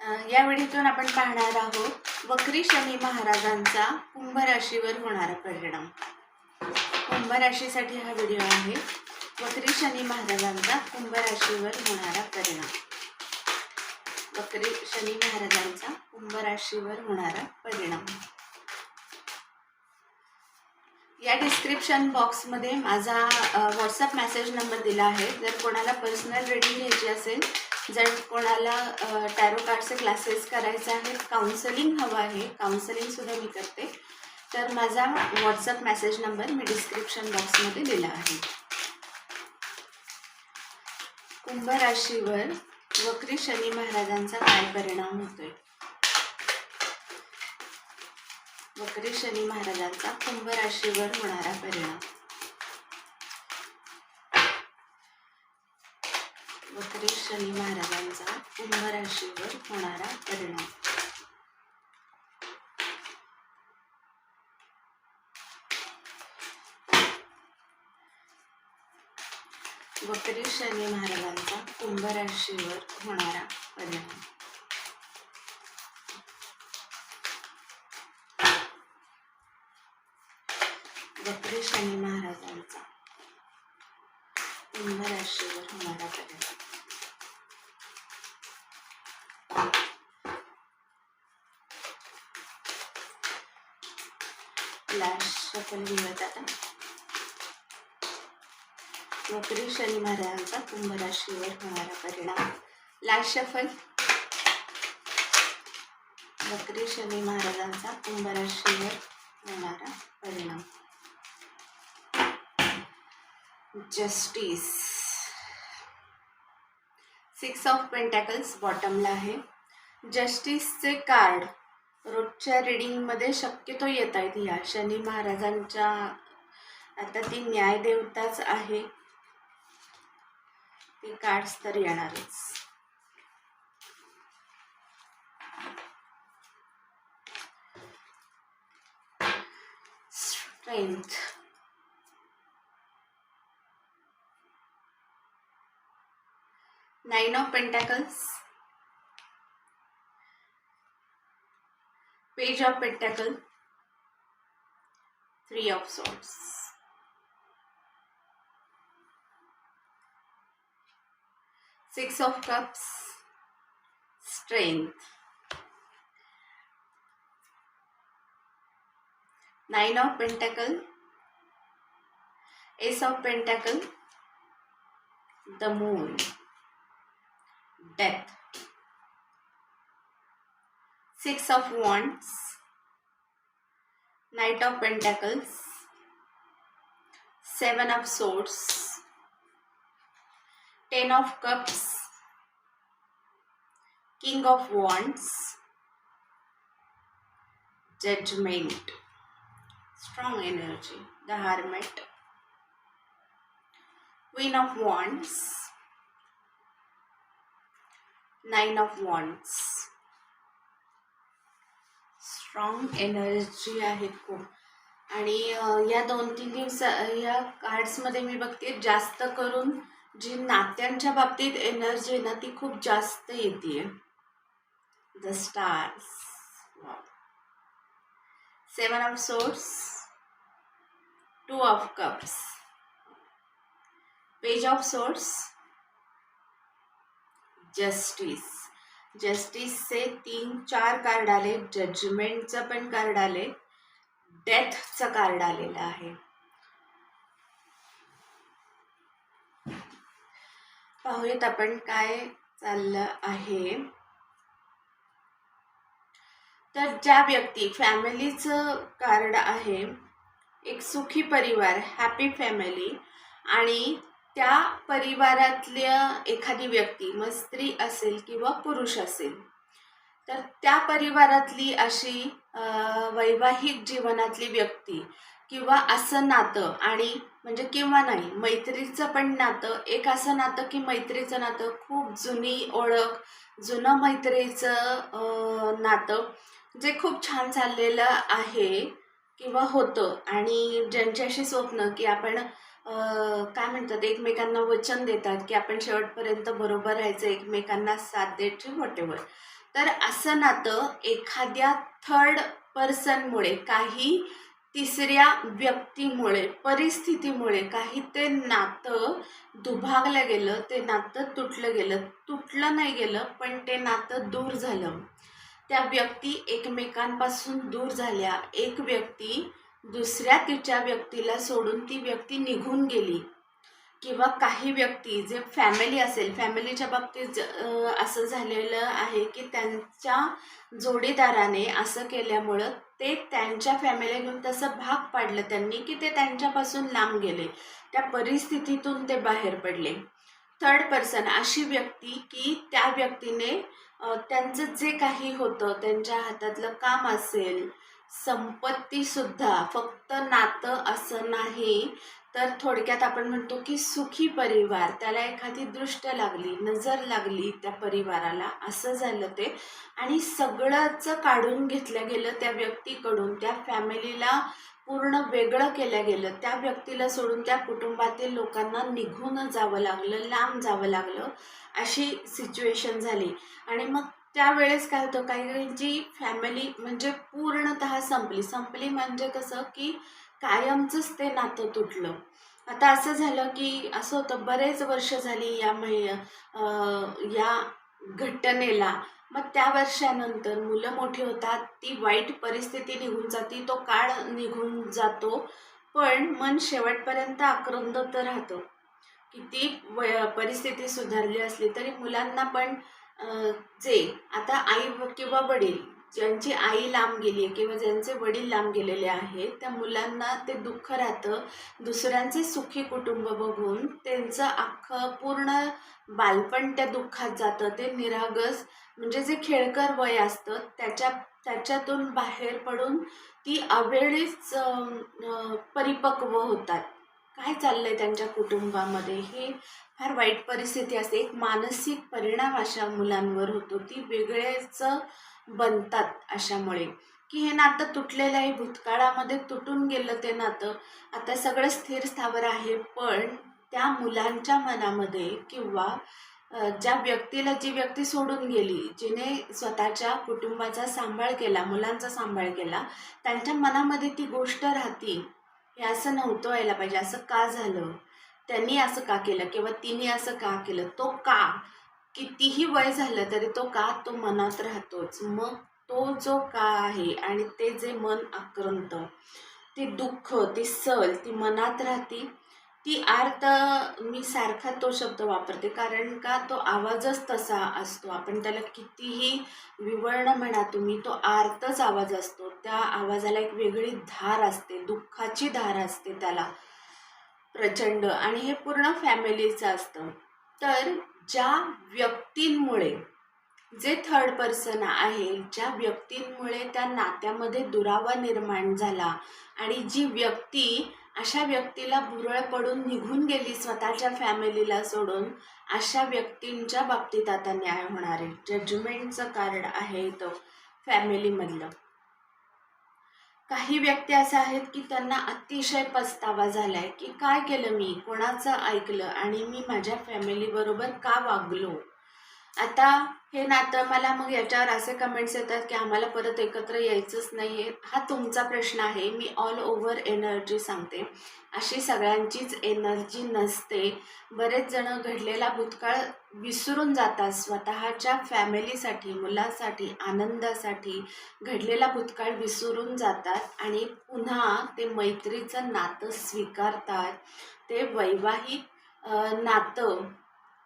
या व्हिडिओतून आपण पाहणार आहोत वक्री शनी महाराजांचा कुंभ राशीवर होणारा परिणाम. कुंभ राशीसाठी हा व्हिडिओ आहे वक्री शनी महाराजांचा कुंभ राशीवर होणारा परिणाम. वक्री शनी महाराजांचा कुंभ राशीवर होणारा परिणाम. या डिस्क्रिप्शन बॉक्समध्ये माझा व्हॉट्सअप मेसेज नंबर दिला आहे. जर कोणाला पर्सनल रेडिंग घ्यायची असेल जर कोणाला टॅरो कार्डचे क्लासेस करायचे आहेत काउन्सलिंग हवं आहे काउन्सलिंगसुद्धा मी करते. तर माझा व्हॉट्सअप मेसेज नंबर मी डिस्क्रिप्शन बॉक्समध्ये दिला आहे. कुंभ राशीवर वक्री शनी महाराजांचा काय परिणाम होतोय? वक्री शनी महाराजांचा कुंभ राशीवर होणारा परिणाम. श्री शनी महाराजांचा कुंभ राशीवर होणारा परिणाम. वक्री शनी महाराजांचा कुंभ राशीवर होणारा परिणाम. वक्री शनी महाराजांचा कुंभ राशीवर होणारा परिणाम. लास्ट शफल लिहत आता वक्री शनी महाराजांचा कुंभ राशीवर होणारा परिणाम लास्ट शफल वक्री शनी महाराजांचा कुंभ राशीवर होणारा परिणाम जस्टिस सिक्स ऑफ पेंटॅकल्स बॉटमला आहे जस्टिसचे कार्ड रोजच्या रिडिंगमध्ये शक्यतो येत आहेत. या शनी महाराजांच्या आता ती न्यायदेवताच आहे. ते कार्ड्स तर येणारच. Strength Nine of Pentacles Page of Pentacle, Three of Swords. Six of Cups, Strength. Nine of Pentacle, Ace of Pentacle, the Moon, Death. Six of Wands, Knight of Pentacles, Seven of Swords, Ten of Cups, King of Wands, Judgment. Strong energy. The Hermit. Queen of Wands. Nine of Wands. Strong energy आहे खूप. आणि या दोन तीन दिवस या कार्ड्समध्ये मी बघते जास्त करून जी नात्यांच्या बाबतीत एनर्जी आहे ना ती खूप जास्त येते the Stars Seven of Swords Two of Cups Page of Swords Justice जस्टिसचे तीन चार कार्ड आले. जजमेंटचं पण कार्ड आले. डेथचं कार्ड आलेलं आहे. पाहूयात आपण काय चाललं आहे. तर ज्या व्यक्ती फॅमिलीचं कार्ड आहे एक सुखी परिवार हॅपी फॅमिली आणि त्या परिवारातल्या एखादी व्यक्ती मग स्त्री असेल किंवा पुरुष असेल तर त्या परिवारातली अशी वैवाहिक जीवनातली व्यक्ती किंवा असं नातं आणि म्हणजे किंवा नाही मैत्रीचं पण नातं एक असं नातं की मैत्रीचं नातं खूप जुनी ओळख जुनं मैत्रीचं नातं जे खूप छान चाललेलं आहे किंवा होतं. आणि ज्यांच्याशी स्वप्न की आपण काय म्हणतात एकमेकांना वचन देतात की आपण शेवटपर्यंत बरोबर राहायचं एकमेकांना साथ द्यायची वॉटेवर तर असं नातं एखाद्या थर्ड पर्सनमुळे काही तिसऱ्या व्यक्तीमुळे परिस्थितीमुळे काही ते नातं दुभागलं गेलं ते नातं तुटलं गेलं तुटलं नाही गेलं पण ते नातं दूर झालं. त्या व्यक्ती एकमेकांपासून दूर झाल्या. एक व्यक्ती दुसऱ्या तिच्या व्यक्तीला सोडून ती व्यक्ती निघून गेली. किंवा काही व्यक्ती जे फॅमिली असेल फॅमिलीच्या बाबतीत ज- असं झालेलं आहे की त्यांच्या जोडीदाराने असं केल्यामुळं ते त्यांच्या फॅमिली घेऊन तसं भाग पाडलं त्यांनी की ते त्यांच्यापासून लांब गेले. त्या परिस्थितीतून ते बाहेर पडले. थर्ड पर्सन अशी व्यक्ती की त्या व्यक्तीने त्यांचं जे काही होतं त्यांच्या हातातलं काम असेल संपत्ती सुद्धा फक्त नातं असं नाही. तर थोडक्यात आपण म्हणतो की सुखी परिवार त्याला एखादी दृष्ट लागली नजर लागली त्या परिवाराला असं झालं ते. आणि सगळंच काढून घेतलं गेलं त्या व्यक्तीकडून त्या फॅमिलीला पूर्ण वेगळं केलं गेलं. त्या व्यक्तीला सोडून त्या कुटुंबातील लोकांना निघून जावं लागलं लांब जावं लागलं अशी सिच्युएशन झाली. आणि मग त्यावेळेस काय होतं काही काहींची फॅमिली म्हणजे पूर्णतः संपली. संपली म्हणजे कसं की कायमचंच ते नातं तुटलं. आता असं झालं की असं होतं बरेच वर्ष झाली या मै या घटनेला. मग त्या वर्षानंतर मुलं मोठी होतात ती वाईट परिस्थिती निघून जाती तो काळ निघून जातो. पण मन शेवटपर्यंत आक्रंदत राहतं. किती व परिस्थिती सुधारली असली तरी मुलांना पण जे आता आई किंवा वडील ज्यांची आई लांब गेली आहे किंवा ज्यांचे वडील लांब गेलेले आहेत त्या मुलांना ते दुःख राहतं. दुसऱ्यांचे सुखी कुटुंब बघून त्यांचं अख्खं पूर्ण बालपण त्या दुःखात जातं. ते निरागस म्हणजे जे खेळकर वय असतं त्याच्या त्याच्यातून बाहेर पडून ती अवेळीच परिपक्व होतात. काय चाललंय त्यांच्या कुटुंबामध्ये? हे फार वाईट परिस्थिती असते. एक मानसिक परिणाम अशा मुलांवर होतो. ती वेगळेच बनतात अशामुळे. की हे नातं तुटलेलं आहे. भूतकाळामध्ये तुटून गेलं ते नातं. आता सगळं स्थिर स्थावर आहे. पण त्या मुलांच्या मनामध्ये किंवा ज्या व्यक्तीला जी व्यक्ती सोडून गेली जिने स्वतःच्या कुटुंबाचा सांभाळ केला मुलांचा सांभाळ केला त्यांच्या मनामध्ये ती गोष्ट राहती. हे असं नव्हतं व्हायला पाहिजे. असं का झालं? त्यांनी असं का केलं किंवा तिने असं का केलं? तो का? कितीही वय झालं तरी तो का तो मनात राहतोच. मग तो जो का आहे आणि ते जे मन आक्रंत ती दुःख ती सल ती मनात राहती ती आर्त मी सारखा तो शब्द वापरते. कारण का? तो आवाजच तसा असतो. आपण त्याला कितीही विवर्ण म्हणा तुम्ही तो आर्तच आवाज असतो. त्या आवाजाला एक वेगळी धार असते. दुःखाची धार असते त्याला. प्रचंड आणि हे पूर्ण फॅमिलीचं असतं. तर ज्या व्यक्तींमुळे जे थर्ड पर्सन आहे ज्या व्यक्तींमुळे त्या नात्यामध्ये दुरावा निर्माण झाला आणि जी व्यक्ती अशा व्यक्तीला भुरळ पडून निघून गेली स्वतःच्या फॅमिलीला सोडून अशा व्यक्तींच्या बाबतीत आता न्याय होणार आहे. जजमेंटचं कार्ड आहे तो फॅमिलीमधलं काही व्यक्ती अशा आहेत की त्यांना अतिशय पस्तावा झालाय की काय केलं मी? कोणाचं ऐकलं? आणि मी माझ्या फॅमिलीबरोबर का वागलो? आता हे नातं मला मग याच्यावर असे कमेंट्स येतात की आम्हाला परत एकत्र यायचंच नाही आहे हा तुमचा प्रश्न आहे. मी ऑल ओव्हर एनर्जी सांगते. अशी सगळ्यांचीच एनर्जी नसते. बरेच जणं घडलेला भूतकाळ विसरून जातात. स्वतःच्या फॅमिलीसाठी मुलासाठी आनंदासाठी घडलेला भूतकाळ विसरून जातात आणि पुन्हा ते मैत्रीचं नातं स्वीकारतात. ते वैवाहिक नातं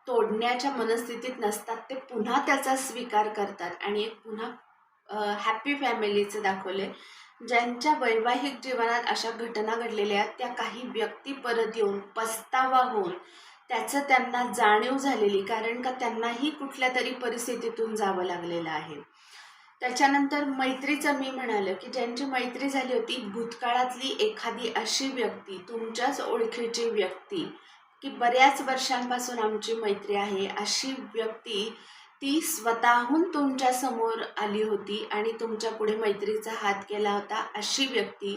तोडण्याच्या मनस्थितीत नसतात ते पुन्हा त्याचा स्वीकार करतात. आणि एक पुन्हा हॅपी फॅमिलीचं दाखवले ज्यांच्या वैवाहिक जीवनात अशा घटना घडलेल्या आहेत त्या काही व्यक्ती परत येऊन पस्तावा होऊन त्याचं त्यांना जाणीव झालेली कारण का त्यांनाही कुठल्या तरी परिस्थितीतून जावं लागलेलं आहे. त्याच्यानंतर मैत्रीचं मी म्हणालं की ज्यांची मैत्री झाली होती भूतकाळातली एखादी अशी व्यक्ती तुमच्याच ओळखीची व्यक्ती की बऱ्याच वर्षांपासून आमची मैत्री आहे अशी व्यक्ती ती स्वतःहून तुमच्यासमोर आली होती आणि तुमच्यापुढे मैत्रीचा हात केला होता अशी व्यक्ती.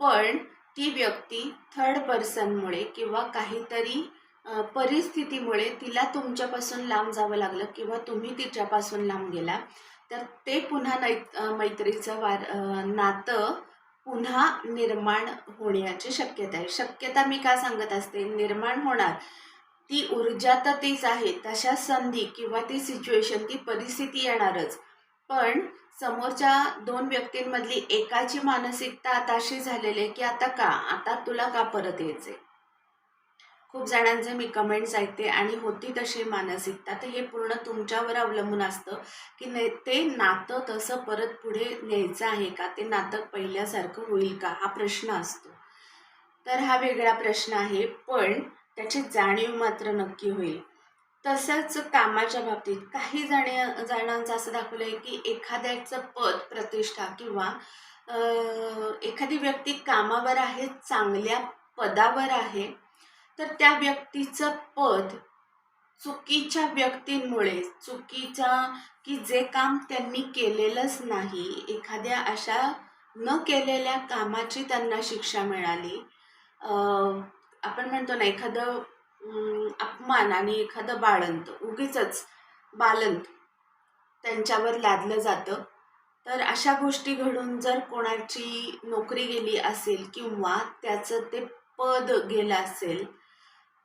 पण ती व्यक्ती थर्ड पर्सनमुळे किंवा काहीतरी परिस्थितीमुळे तिला तुमच्यापासून लांब जावं लागलं किंवा तुम्ही तिच्यापासून लांब गेला. तर ते पुन्हा नै मैत्रीचं वार नातं पुन्हा निर्माण होण्याची शक्यता आहे. शक्यता मी का सांगत असते? निर्माण होणार. ती ऊर्जा तर तीच आहे तशा संधी किंवा ती सिच्युएशन ती परिस्थिती येणारच. पण समोरच्या दोन व्यक्तींमधली एकाची मानसिकता आता अशी झालेली आहे की आता का? आता तुला का परत यायचे खूप जणांचे मी कमेंट्स ऐकते आणि होती तशी मानसिकता. तर हे पूर्ण तुमच्यावर अवलंबून असतं की ने ते नातं तसं परत पुढे न्यायचं आहे का? ते नातं पहिल्यासारखं होईल का? हा प्रश्न असतो. तर हा वेगळा प्रश्न आहे पण त्याची जाणीव मात्र नक्की होईल. तसंच कामाच्या बाबतीत काही जण जणांचं असं दाखवलं आहे की एखाद्याचं पद प्रतिष्ठा किंवा एखादी व्यक्ती कामावर आहे चांगल्या पदावर आहे तर त्या व्यक्तीचं पद चुकीच्या व्यक्तींमुळे चुकीच्या की जे काम त्यांनी केलेलंच नाही एखाद्या अशा न केलेल्या कामाची त्यांना शिक्षा मिळाली. आपण म्हणतो ना एखादं अपमान आणि एखादं बाळंत उगीच बालंत त्यांच्यावर लादलं जातं. तर अशा गोष्टी घडून जर कोणाची नोकरी गेली असेल किंवा त्याचं ते पद गेलं असेल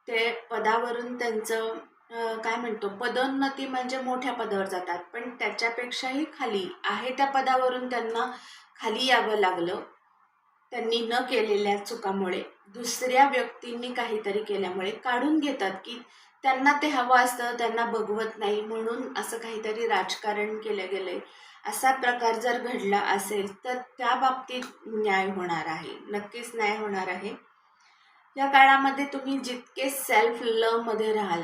ते पदावरून त्यांचं काय म्हणतो पदोन्नती म्हणजे मोठ्या पदावर जातात. पण त्याच्यापेक्षाही खाली आहे त्या पदावरून त्यांना खाली यावं लागलं. त्यांनी न केलेल्या चुकामुळे दुसऱ्या व्यक्तींनी काहीतरी केल्यामुळे काढून घेतात की त्यांना ते हवं असतं त्यांना बघवत नाही म्हणून असं काहीतरी राजकारण केलं गेलंय. असा प्रकार जर घडला असेल तर त्या बाबतीत न्याय होणार आहे. नक्कीच न्याय होणार आहे. या काळामध्ये तुम्ही जितके सेल्फ लवमध्ये राहाल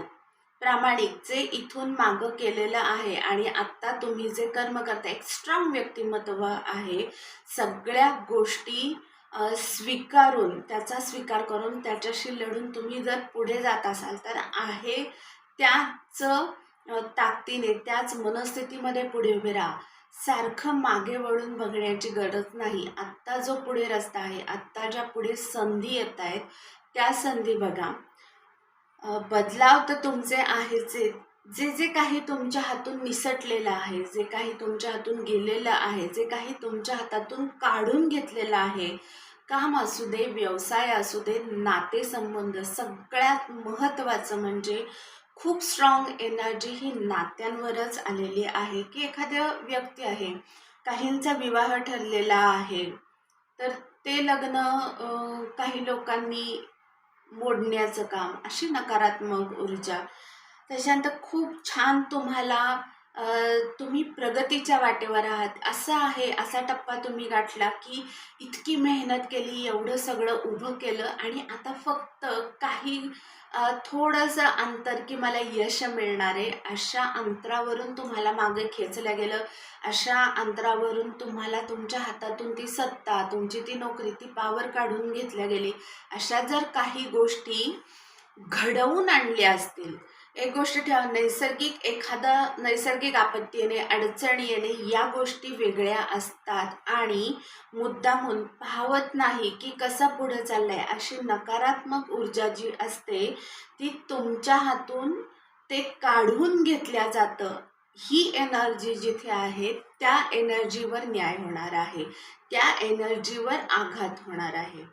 प्रामाणिक जे इथून मागं केलेलं आहे आणि आत्ता तुम्ही जे कर्म करता एक स्ट्रॉंग व्यक्तिमत्व आहे सगळ्या गोष्टी स्वीकारून त्याचा स्वीकार करून त्याच्याशी लढून तुम्ही जर पुढे जात असाल तर आहे त्याच ताकदीने त्याच मनस्थितीमध्ये पुढे उभे राहा. सारखं मागे वळून बघण्याची गरज नाही. आत्ता जो पुढे रस्ता आहे आत्ता ज्या पुढे संधी येत आहेत त्या संधी बघा. बदलाव तर तुमचे आहेच जे जे जे काही तुमच्या हातून निसटलेलं आहे जे काही तुमच्या हातून गेलेलं आहे जे काही तुमच्या हातातून काढून घेतलेलं आहे काम असू दे व्यवसाय असू दे नातेसंबंध सगळ्यात महत्त्वाचं म्हणजे खूप स्ट्रॉंग एनर्जी ही नात्यांवरच आलेली आहे. की एखाद्या व्यक्ती आहे काहींचा विवाह ठरलेला आहे तर ते लग्न काही लोकांनी मोडण्याचं काम अशी नकारात्मक ऊर्जा. त्याच्यानंतर खूप छान तुम्हाला तुम्ही प्रगतीच्या वाटेवर आहात. असं आहे असा टप्पा तुम्ही गाठला की इतकी मेहनत केली एवढं सगळं उभं केलं आणि आता फक्त काही थोडंसं अंतर की मला यश मिळणार आहे अशा अंतरावरून तुम्हाला मागे खेचलं गेलं. अशा अंतरावरून तुम्हाला तुमच्या हातातून ती सत्ता तुमची ती नोकरी ती पावर काढून घेतल्या गेली. अशा जर काही गोष्टी घडवून आणल्या असतील एक गोष्ट ठेवा नैसर्गिक एखादा नैसर्गिक आपत्ती येणे अडचणी येणे या गोष्टी वेगळ्या असतात. आणि मुद्दामून पाहवत नाही की कसा पुढं चाललाय अशी नकारात्मक ऊर्जा जी असते ती तुमच्या हातून ते काढून घेतल्या जातं. ही एनर्जी जिथे आहे त्या एनर्जीवर न्याय होणार आहे. त्या एनर्जीवर आघात होणार आहे.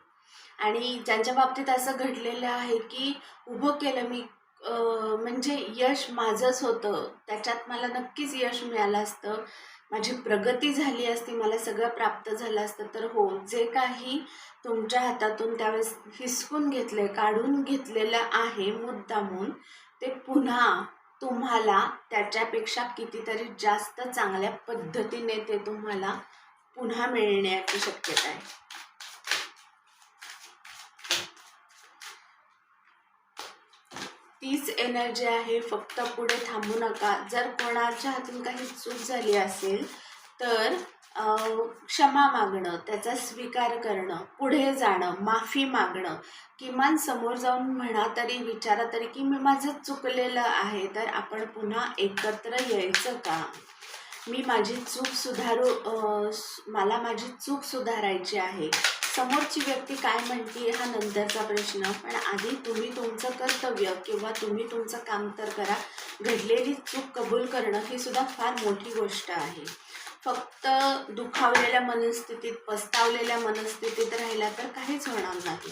आणि ज्यांच्या बाबतीत असं घडलेलं आहे की उभं केलं मी म्हणजे यश माझंच होतं. त्याच्यात मला नक्कीच यश मिळालं असतं. माझी प्रगती झाली असती मला सगळं प्राप्त झालं असतं. तर हो जे काही तुमच्या हातातून त्यावेळेस हिसकून घेतले काढून घेतलेलं आहे मुद्दामून ते पुन्हा तुम्हाला त्याच्यापेक्षा कितीतरी जास्त चांगल्या पद्धतीने ते तुम्हाला पुन्हा मिळण्याची शक्यता आहे. तीच एनर्जी आहे फक्त पुढे थांबू नका. जर कोणाच्या हातून काही चूक झाली असेल तर क्षमा मागणं त्याचा स्वीकार करणं पुढे जाणं माफी मागणं. किमान समोर जाऊन म्हणा तरी विचारा तरी की मी माझं चुकलेलं आहे तर आपण पुन्हा एकत्र यायचं का? मी माझी चूक सुधारू मला माझी चूक सुधारायची आहे. समोरची व्यक्ती काय म्हणते हा नंतरचा प्रश्न. पण आधी तुम्ही तुमचं कर्तव्य किंवा तुम्ही तुमचं काम तर करा. घडलेली चूक कबूल करणं ही सुद्धा फार मोठी गोष्ट आहे. फक्त दुखावलेल्या मनस्थितीत पस्तावलेल्या मनस्थितीत राहिला तर काहीच होणार नाही.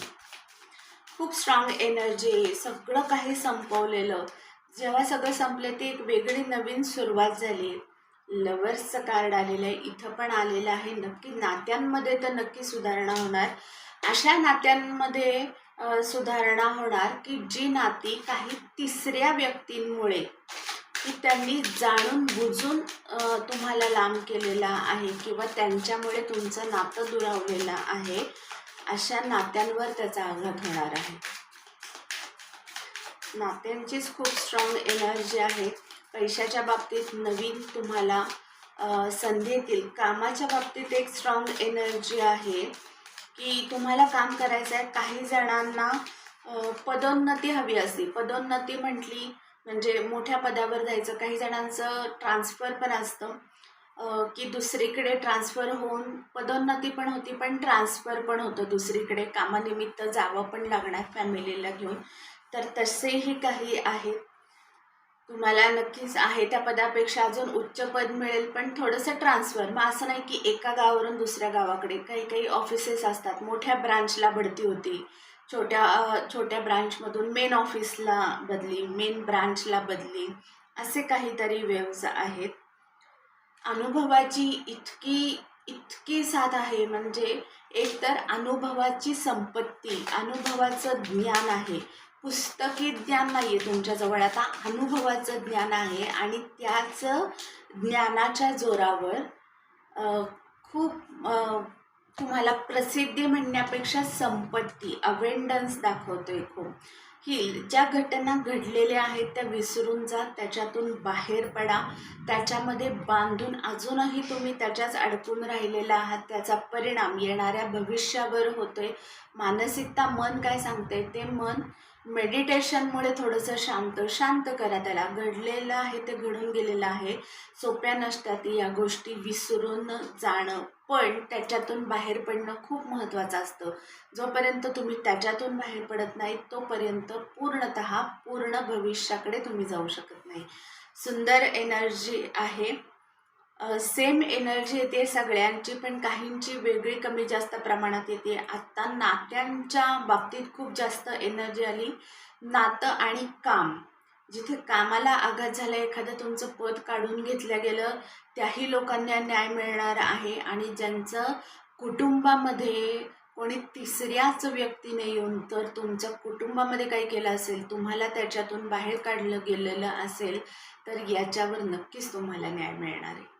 खूप स्ट्रॉंग एनर्जी सगळं काही संपवलेलं. जेव्हा सगळं संपलं ते एक वेगळी नवीन सुरुवात झाली. लवर्सचं कार्ड आलेलं आहे इथं पण आलेलं आहे. नक्की नात्यांमध्ये तर नक्की सुधारणा होणार. अशा नात्यांमध्ये सुधारणा होणार की जी नाती काही तिसऱ्या व्यक्तींमुळे की त्यांनी जाणून बुजून तुम्हाला लांब केलेला आहे किंवा त्यांच्यामुळे तुमचं नातं दुरावलेलं आहे अशा नात्यांवर त्याचा आघात होणार आहे. नात्यांचीच खूप स्ट्रॉंग एनर्जी आहे. पैशाच्या बाबतीत नवीन तुम्हाला संधी येतील. कामाच्या बाबतीत एक स्ट्रॉंग एनर्जी आहे की तुम्हाला काम करायचं आहे काही जणांना पदोन्नती हवी असते. पदोन्नती म्हटली म्हणजे मोठ्या पदावर जायचं. काही जणांचं ट्रान्सफर पण असतं. की दुसरीकडे ट्रान्सफर होऊन पदोन्नती पण होती पण ट्रान्सफर पण होतं दुसरीकडे. कामानिमित्त जावं पण लागणार फॅमिलीला घेऊन. तर तसेही काही आहेत. तुम्हाला नक्कीच आहे त्या पदापेक्षा अजून उच्च पद मिळेल पण थोडंसं ट्रान्सफर मग असं नाही की एका गावावरून दुसऱ्या गावाकडे. काही काही ऑफिसेस असतात. मोठ्या ब्रांचला बढती होती. छोट्या छोट्या ब्रांचमधून मेन ऑफिसला बदली मेन ब्रांचला बदली. असे काहीतरी वेव्ज आहेत. अनुभवाची इतकी इतकी साथ आहे. म्हणजे एकतर अनुभवाची संपत्ती अनुभवाचं ज्ञान आहे. पुस्तकी ज्ञान नाही आहे तुमच्याजवळ आता अनुभवाचं ज्ञान आहे आणि त्याचं ज्ञानाच्या जोरावर खूप तुम्हाला प्रसिद्धी म्हणण्यापेक्षा संपत्ती अवेंडन्स दाखवतोय खूप. ही ज्या घटना घडलेल्या आहेत त्या विसरून जा त्याच्यातून बाहेर पडा त्याच्यामध्ये बांधून अजूनही तुम्ही त्याच्याच अडकून राहिलेला आहात त्याचा परिणाम येणाऱ्या भविष्यावर होतोय. मानसिकता मन काय सांगते ते मन मेडिटेशनमुळे थोडंसं शांत शांत करा त्याला. घडलेलं आहे ते घडून गेलेलं आहे. सोप्या नसतात या गोष्टी विसरून जाणं. पण त्याच्यातून बाहेर पडणं खूप महत्त्वाचं असतं. जोपर्यंत तुम्ही त्याच्यातून बाहेर पडत नाही तोपर्यंत पूर्णत पूर्ण भविष्याकडे तुम्ही जाऊ शकत नाही. सुंदर एनर्जी आहे. सेम एनर्जी येते सगळ्यांची पण काहींची वेगळी कमी जास्त प्रमाणात येते. आत्ता नात्यांच्या बाबतीत खूप जास्त एनर्जी आली. नातं आणि काम. जिथे कामाला आघात झाला एखादं तुमचं पद काढून घेतलं गेलं त्याही लोकांना न्याय मिळणार आहे. आणि ज्यांचं कुटुंबामध्ये कोणी तिसऱ्याच व्यक्तीने येऊन तर तुमच्या कुटुंबामध्ये काही केलं असेल तुम्हाला त्याच्यातून बाहेर काढलं गेलेलं असेल तर याच्यावर नक्कीच तुम्हाला न्याय मिळणार आहे.